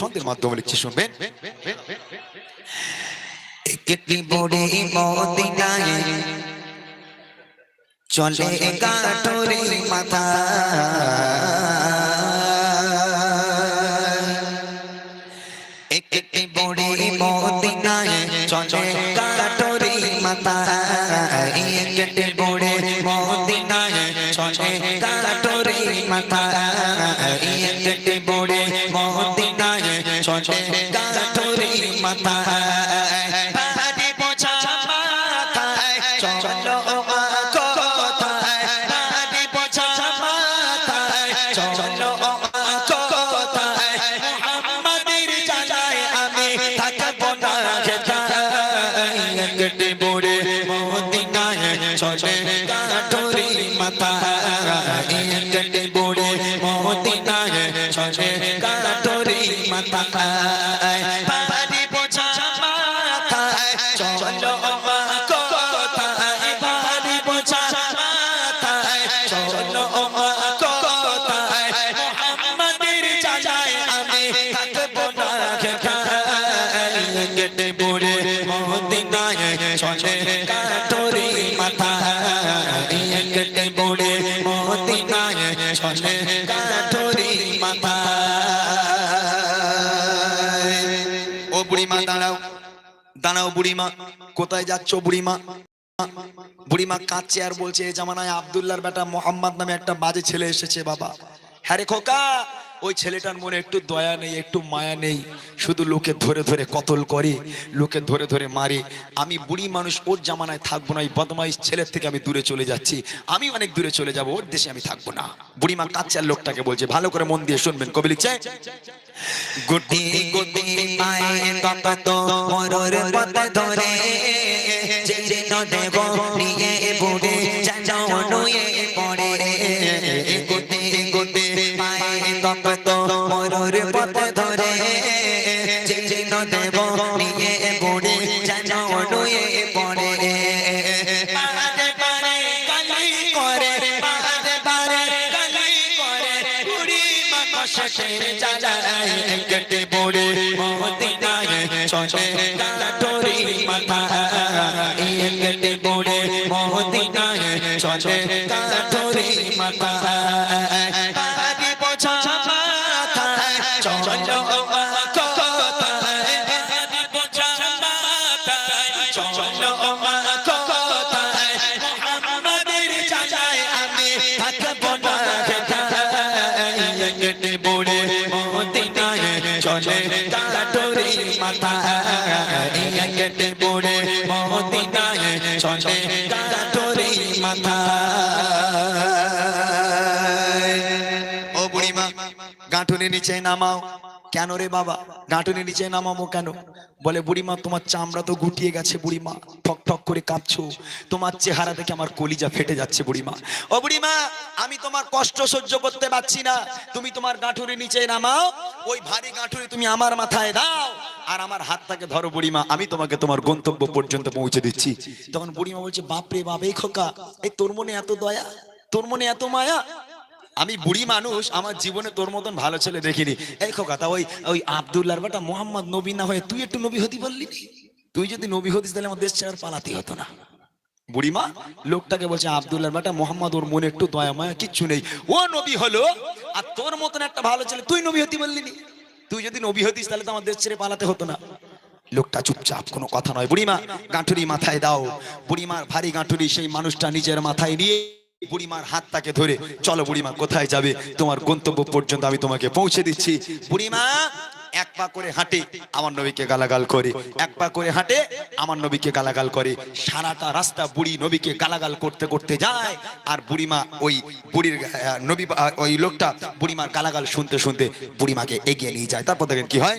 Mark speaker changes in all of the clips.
Speaker 1: ছন্দের মাধ্যমে লিখছি শুনবেন?
Speaker 2: চলে কাঠুরি মাথা। একটি বড়ে মদিনায় চলে কাঠুরি মাথা। একটি বড়ে মদিনায় চলে কাঠুরি মাথা। একটি মাথা
Speaker 1: বুড়িমা দাঁড়াও দাঁড়াও বুড়িমা, কোথায় যাচ্ছ বুড়িমা? বুড়িমা কাঁদছে আর বলছে জামানায় আবদুল্লার বেটা মোহাম্মদ নামে একটা বাজে ছেলে এসেছে বাবা। হ্যাঁ রে খোকা ওই ছেলেটার মনে একটু দয়া নেই, একটু মায়া নেই। শুধু লোকে ধরে ধরে কতল করে, লোকে ধরে ধরে মারে। আমি বুড়ি মানুষ, ওর জামানায় থাকব না, এই বদমাইশ ছেলের থেকে আমি দূরে চলে যাচ্ছি। আমি অনেক দূরে চলে যাব, ওর দেশে আমি থাকব না। বুড়িমা কাঁদছে আর লোকটাকে বলছে, ভালো করে মন দিয়ে শুনবেন, কবি লিখছে?
Speaker 2: গুটি গুটি পায়ে কত মরর পথ ধরে। যেন দেব নিয়ে বুড়ে যাও নুয়ে পড়ে। গুটি গুটি পায়ে কত মরর পথ ধরে। যেন দেব, নিয়ে বুড়ে যাও নুয়ে পড়ে। শেষের জালায় কেটে পড়ে। মদিনায় চলে কাঠরি মাথা। কেটে পড়ে মদিনায় চলে
Speaker 1: গাঁটুনি নিচে নামাও। কেন রে বাবা? গাঁটুনি নিচে নামাবো কেন? বলে, বুড়িমা, তোমার চামড়া তো গুটিয়ে গেছে বুড়িমা। ঠক ঠক করে কাঁপছো। তোমার চেহারা দেখে আমার কলিজা ফেটে যাচ্ছে বুড়িমা। ও বুড়িমা, আমি তোমার কষ্ট সহ্য করতে পারছি না। তুমি তোমার গাঁটুনি নিচে নামাও। ওই ভারী গাঁটুনি তুমি আমার মাথায় দাও। আর আমার হাতটাকে ধরো বুড়িমা, আমি তোমাকে তোমার গন্তব্য পর্যন্ত পৌঁছে দিচ্ছি। তখন বুড়িমা বলছে, বাপরে বাপ, এই খোকা, এই তোর মনে এত দয়া? তোর মনে এত মায়া? আমি বুড়ি মানুষ, আমার জীবনে তোর মতন ভালো ছেলে দেখিনি। এই তা ওই ওই আবদুল্লাহর বেটা মোহাম্মদ নবী না হয়ে তুই একটু নবী হতে নি? তুই যদি নবী হতিস তাহলে আমার দেশ ছেড়ে আর পালাতে হতো না। বুড়িমা লোকটাকে বলছে আবদুল্লাহর বেটা মোহাম্মদ, ওর মনে একটু দয়া, মায়া কিচ্ছু নেই। ও নবী হলো, আর তোর মতন একটা ভালো ছেলে তুই নবী হতি বললি তুই যদি নবী হতিস তাহলে তো আমার দেশ ছেড়ে পালাতে হতো না। লোকটা চুপচাপ, কোনো কথা নয়। বুড়িমা গাঁঠুরি মাথায় দাও। বুড়িমার ভারী গাঁঠুরি, সেই মানুষটা নিজের মাথায় নিয়ে বুড়িমার হাতটাকে ধরে, চলো বুড়িমা, কোথায় যাবে? তোমার গন্তব্য পর্যন্ত আমি তোমাকে পৌঁছে দিচ্ছি। বুড়িমা এক পা করে হাঁটে, আমার নবীকে গালাগাল করে। এক পা করে হাঁটে, আমার নবীকে গালাগাল করে। সারাটা রাস্তা বুড়ি নবীকে গালাগাল করতে করতে যায়, আর বুড়িমা ওই বুড়ির নবী ওই লোকটা বুড়িমার গালাগাল শুনতে শুনতে বুড়িমাকে এগিয়ে নিয়ে যায়। তারপর দেখেন কি হয়?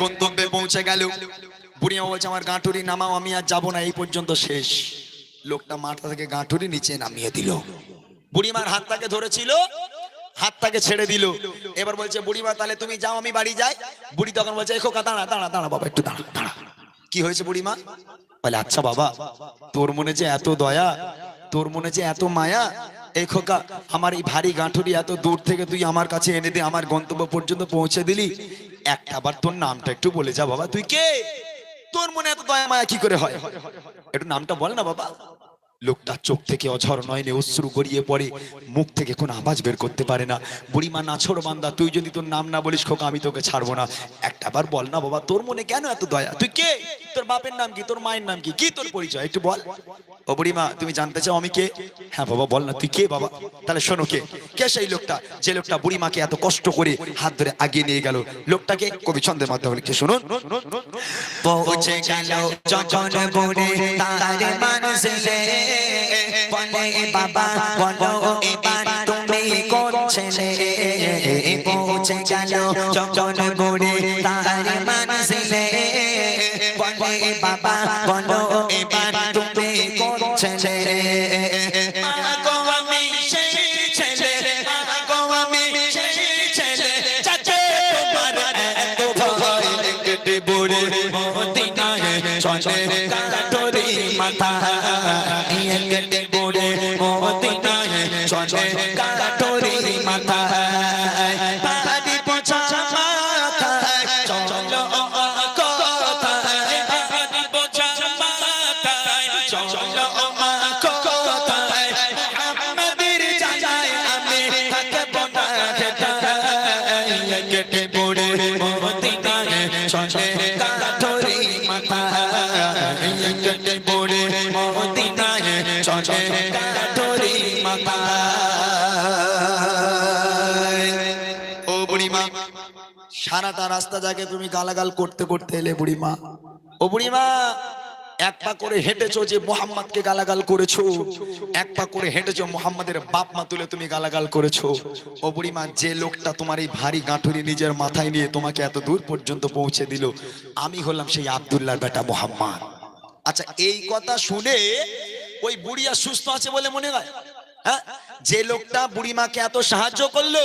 Speaker 1: গন্তব্যে পৌঁছে গেল। বুড়িমা বলছে, আমার গাঁটুরি নামাও, আমি আর যাব না, এই পর্যন্ত শেষ। লোকটা মাথা থেকে গাঁটুরি নিচে নামিয়ে দিল। বুড়িমার হাতটাকে ধরেছিল, হাতটাকে ছেড়ে দিল। এবার বলছে, বুড়িমা, তাহলে তুমি যাও, আমি বাড়ি যাই। বুড়ি তখন বলছে এখো দাঁড়া দাঁড়া দাঁড়া বাবা, একটু দাঁড়া দাঁড়া। কি হয়েছে বুড়িমা? বলে আচ্ছা বাবা, তোর মনে যে এত দয়া, তোর মনে যে এত মায়া এই খোকা, আমার এই ভারী গাঁঠুরি এত দূর থেকে তুই আমার কাছে এনে দে আমার গন্তব্য পর্যন্ত পৌঁছে দিলি, একটা বার তোর নামটা একটু বলে যা বাবা। তুই কে? তোর মনে এত দয়া মায়া কি করে হয়? একটু নামটা বল না বাবা। লোকটা চোখ থেকে অঝর নয়নে অশ্রু গড়িয়ে পড়ে, মুখ থেকে কোনো আওয়াজ বের করতে পারে না। বুড়িমা নাছড় বান্দা, তুই যদি তোর নাম না বলিস খোকা, আমি তোকে ছাড়বো না। একটা বার বল, না, বাবা, তোর মনে কেন এত দয়া? তুই কে? তোর বাপের নাম কি? তোর মায়ের নাম কি? কি তোর পরিচয়? একটু বল। ও বুড়িমা, তুমি জানতে চাও আমি কে? হ্যাঁ বাবা, বল না, তুই কে, বাবা? তাহলে শোনো কে? কে সেই লোকটা? যে লোকটা বুড়িমাকে এত কষ্ট করে হাত ধরে আগিয়ে নিয়ে গেল? লোকটাকে কবি ছন্দের মাধ্যমে লিখে শুনুন।
Speaker 2: পৌঁছে গেল যখন বুড়ি তার মানুষে বলে বাবা বলো এবার তুমি কোন ছেলে পৌঁছে গেল যখন বুড়ি তার মানুষে বলে বাবা বলো এবার তুমি কোন ছেলে মাগো কেটে বুড়ে মদিনায় চলে কাঠরি মাথা মাথায় চলো কোথায়
Speaker 1: সারাটা রাস্তা যাকে তুমি গালাগাল করতে করতে এলে বুড়িমা। ও বুড়িমা, এক পা করে হেঁটেছো যে মোহাম্মদকে গালাগাল করেছ, এক পা করে হেঁটেছো মোহাম্মদের বাপ মা তুলে তুমি গালাগাল করেছ। ও বুড়িমা, যে লোকটা তোমার এই ভারী গাঁঠুরি নিজের মাথায় নিয়ে তোমাকে এত দূর পর্যন্ত পৌঁছে দিল, আমি হলাম সেই আব্দুল্লাহর বেটা মোহাম্মদ। আচ্ছা এই কথা শুনে ওই বুড়িয়া সুস্থ আছে বলে মনে হয়? হ্যাঁ? যে লোকটা বুড়িমাকে এত সাহায্য করল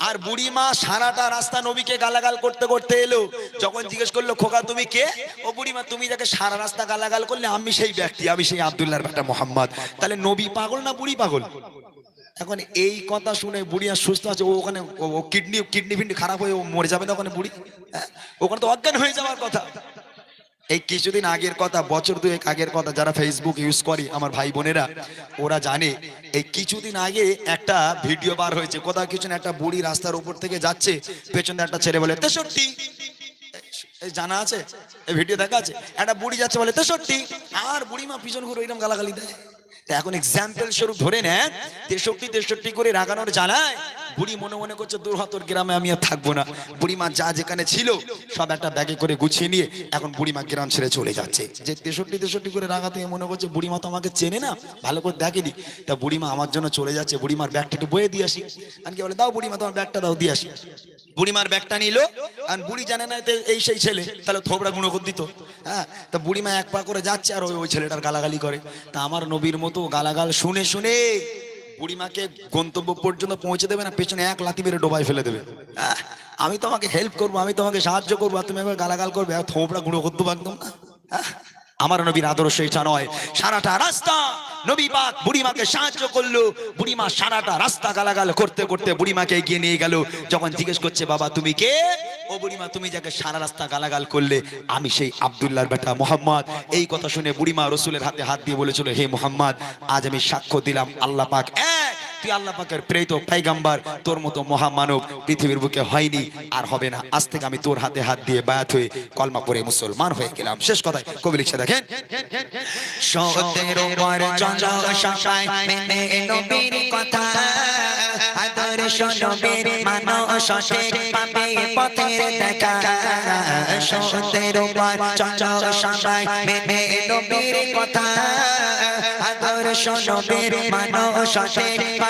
Speaker 1: আর বুড়িমা সারাটা রাস্তা নবীকে গালাগাল করতে করতে এলো। যখন জিজ্ঞেস করল, খোকা, তুমি কে? ও বুড়িমা, তুমি যাকে সারা রাস্তা গালাগাল করলে, আমি সেই ব্যক্তি, আমি সেই আব্দুল্লাহর বেটা মোহাম্মদ। তাহলে নবী পাগল না বুড়ি পাগল? এখন এই কথা শুনে বুড়ি আর সুস্থ আছে, ও ওখানে, ও কিডনি কিডনি ফিডনি খারাপ হয়ে ও মরে যাবে না ওখানে বুড়ি? হ্যাঁ? ওখানে তো অজ্ঞান হয়ে যাওয়ার কথা। এই কিছুদিন আগের কথা, বছর দুয়েক আগের কথা যারা ফেসবুক ইউজ করে, আমার ভাই বোনেরা, ওরা জানে, এই কিছুদিন আগে একটা ভিডিও বার হয়েছে। কোথাও কিছু একটা বুড়ি রাস্তার উপর থেকে যাচ্ছে, পেছনে একটা ছেলে বলে তেষট্টি জানা আছে? এই ভিডিও দেখা আছে? একটা বুড়ি যাচ্ছে বলে তেষট্টি আর বুড়ি মা পিছন ঘুরে এরকম গালাগালি দেয়। এখন এক্সাম্পল স্বরূপ ধরে নেন, তেষট্টি তেষট্টি করে রাগানোর জ্বালায় বুড়ি মনে মনে করছে, দূর গ্রামে আমি আর থাকব না। বুড়ি মা যা যেখানে ছিল, সব একটা ব্যাগে করে গুছিয়ে নিয়ে এখন বুড়ি মা গ্রাম ছেড়ে চলে যাচ্ছে। যে তেষট্টি তেষট্টি করে রাগাতে মনে করছে বুড়ি মা তো আমাকে চেনে না? ভালো করে দেখেনি তা বুড়িমা আমার জন্য চলে যাচ্ছে বুড়ি মার ব্যাগটা একটু বয়ে দিয়ে আসি। আর কি বলে, দাও বুড়ি মা তোমার ব্যাগটা দাও, দিয়ে আসি। বুড়িমার ব্যাগটা নিল আর বুড়ি জানে না এই সেই ছেলে, তাহলে থোবড়া গুঁড়ো করে দিত। হ্যাঁ তা বুড়িমা এক পা করে যাচ্ছে আর ওই ওই ছেলেটার গালাগালি করে। তা আমার নবীর মতো গালাগাল শুনে শুনে বুড়িমাকে গন্তব্য পর্যন্ত পৌঁছে দেবে না, পেছনে এক লাথি মেরে ডোবায় ফেলে দেবে। আমি তোমাকে হেল্প করব, আমি তোমাকে সাহায্য করব, আর তুমি একবার গালাগাল করবে, আর থোবড়া গুঁড়ো করতে একদম, না? আমার নবীর আদর্শ এটা নয়, সারাটা রাস্তা নবী পাক বুড়িমাকে সাহায্য করল। বুড়িমা সারাটা রাস্তা গালাগাল করতে করতে বুড়িমাকে এগিয়ে নিয়ে গেল, যখন জিজ্ঞেস করছে, বাবা, তুমি কে? বুড়িমা, তুমি যাকে সারা রাস্তা গালাগাল করলে, আমি সেই আবদুল্লার বেটা মোহাম্মদ। এই কথা শুনে বুড়িমা রসুলের হাতে হাত দিয়ে বলেছিল, হে মোহাম্মদ, আজ আমি সাক্ষ্য দিলাম, আল্লাহ পাক এক তুই আল্লাহ পাকের প্রেরিত পাইগাম্বার তোর মতো মহামানব পৃথিবীর বুকে হয়নি, আর হবে না। আজ থেকে আমি তোর হাতে হাত দিয়ে বায়াত হয়ে কলমা পড়ে মুসলমান হয়ে গেলাম। শেষ কথায় কবি লিখছে, দেখেন
Speaker 2: সতের উপর চন্দ্র সবাই মেনে নবীর কথা। আদর্শ নবীর মানো সঠিক পাবে পথের দেখা। সতের উপর চন্দ্র সবাই মেনে নবীর কথা। আদর্শ নবীর মানো সঠিক পাবে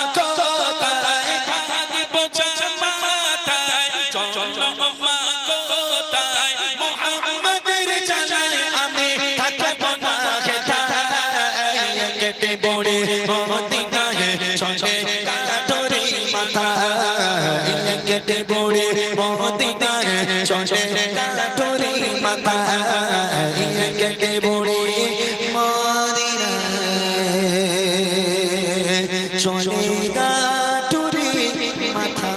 Speaker 2: কেটে বড়ে মদিনায় চলে কাটরে মাথা কেটে বড়ে মদিনায় চলে কাটরে মাথা